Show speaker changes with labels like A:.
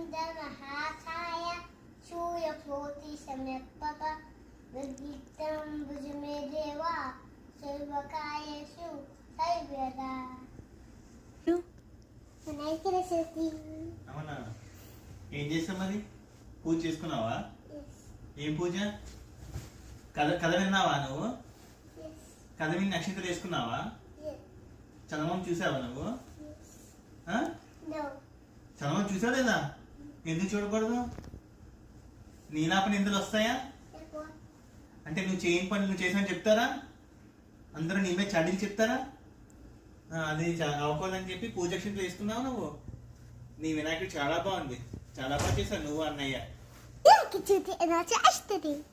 A: वक्रतुण्डमहाकाय सूर्यकोटिसमर्पक विद्युतं भुजमे देवा सर्वकार्येषु सर्वदा వినాయక చవితి
B: అవునా ఏం చేస్తావు మరి పూజ చేసుకున్నావా ఏం పూజ కథ కథ విన్నావా నువ్వు కథ విని నక్షత్రం వేసుకున్నావా చందమామ చూసావా నువ్వు ఆ?
A: No.
B: చందమామ చూసావు లేదా ఎందుకు చూడకూడదు? నీలాప నిందలు వస్తాయా? అంటే నువ్వు చేయని పని నువ్వు చేసావని చెప్తారా? అందరూ నీ మీద చడిలు చెప్తారా? అది అవ్వకూడదని చెప్పి పూజక్షింతలు వేసుకున్నావు నువ్వు. నీ వినాయకుడు చాలా బాగుంది. చాలా బాగా చేశావు నువ్వు అన్నయ్య.
A: ఎలా చేస్తుంది.